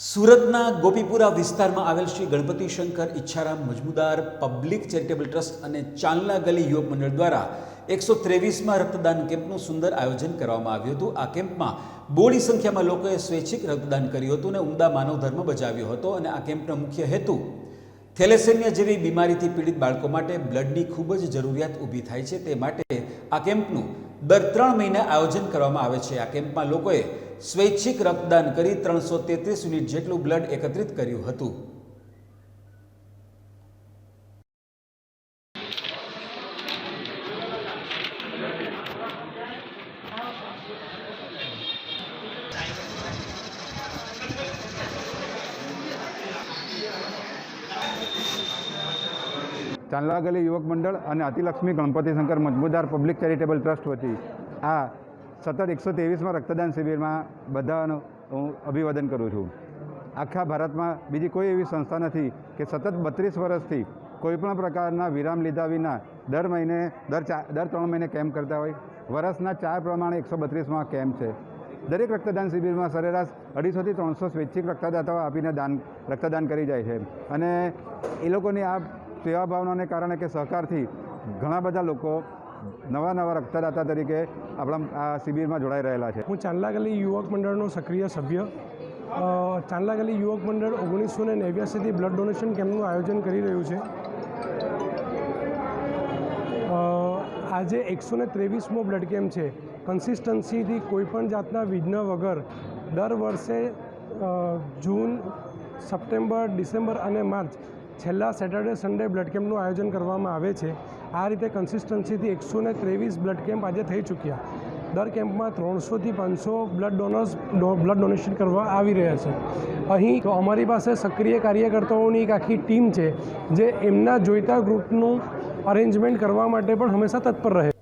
સુરતના ગોપીપુરા વિસ્તારમાં આવેલ Shri Ganapati Shankar Ichharam Majmudar public charitable trust અને ચાંદલા ગલી યુવક મંડળ દ્વારા એકસો ત્રેવીસમાં રક્તદાન કેમ્પનું સુંદર આયોજન કરવામાં આવ્યું હતું. આ કેમ્પમાં બોડી સંખ્યામાં લોકોએ સ્વૈચ્છિક રક્તદાન કર્યું હતું અને ઉમદા માનવ ધર્મ બજાવ્યો હતો અને આ કેમ્પનો મુખ્ય હેતુ થેલેસેમિયા જેવી બીમારીથી પીડિત બાળકો માટે બ્લડની ખૂબ જ જરૂરિયાત ઊભી થાય છે. તે માટે આ કેમ્પનું દર ત્રણ મહિને આયોજન કરવામાં આવે છે. આ કેમ્પમાં લોકોએ સ્વૈચ્છિક રક્તદાન કરી ત્રણસો તેત્રીસ યુનિટ જેટલું બ્લડ એકત્રિત કર્યું હતું. ચાંદલા ગલી યુવક મંડળ અને Atilakshmi Ganapati Shankar Majmudar public charitable trust વતી આ સતત એકસો ત્રેવીસમાં રક્તદાન શિબિરમાં બધાનું હું અભિવાદન કરું છું. આખા ભારતમાં બીજી કોઈ એવી સંસ્થા નથી કે સતત બત્રીસ વર્ષથી કોઈપણ પ્રકારના વિરામ લીધા વિના દર મહિને, દર ચાર દર ત્રણ મહિને કેમ્પ કરતા હોય. વર્ષના ચાર પ્રમાણે એકસો બત્રીસમાં કેમ્પ છે. દરેક રક્તદાન શિબિરમાં સરેરાશ અઢીસોથી ત્રણસો સ્વૈચ્છિક રક્તદાતાઓ આપીને દાન, રક્તદાન કરી જાય છે. અને એ લોકોની આ સેવા ભાવનાને કારણે કે સહકારથી ઘણા બધા લોકો નવા નવા રક્તદાતા તરીકે આપણા, આ શિબિરમાં જોડાઈ રહેલા છે. હું ચાંદલા ગલી યુવક મંડળનો સક્રિય સભ્ય. ચાંદલા ગલી યુવક મંડળ ઓગણીસો ને નેવ્યાસીથી બ્લડ ડોનેશન કેમ્પનું આયોજન કરી રહ્યું છે. આજે એકસો ને ત્રેવીસમો બ્લડ કેમ્પ છે. કન્સિસ્ટન્સીથી કોઈપણ જાતના વિઘ્ન વગર દર વર્ષે જૂન, સપ્ટેમ્બર, ડિસેમ્બર અને માર્ચ છેલ્લા સેટરડે, સન્ડે બ્લડ કેમ્પનું આયોજન કરવામાં આવે છે. આ રીતે કન્સિસ્ટન્સીથી એકસો ને ત્રેવીસ બ્લડ કેમ્પ આજે થઈ ચૂક્યા. દર કેમ્પમાં ત્રણસોથી પાંચસો બ્લડ ડોનર્સ બ્લડ ડોનેશન કરવા આવી રહ્યા છે. અહીં તો અમારી પાસે સક્રિય કાર્યકર્તાઓની એક આખી ટીમ છે, જે એમના જોઈતા ગ્રુપનું અરેન્જમેન્ટ કરવા માટે પણ હંમેશા તત્પર રહે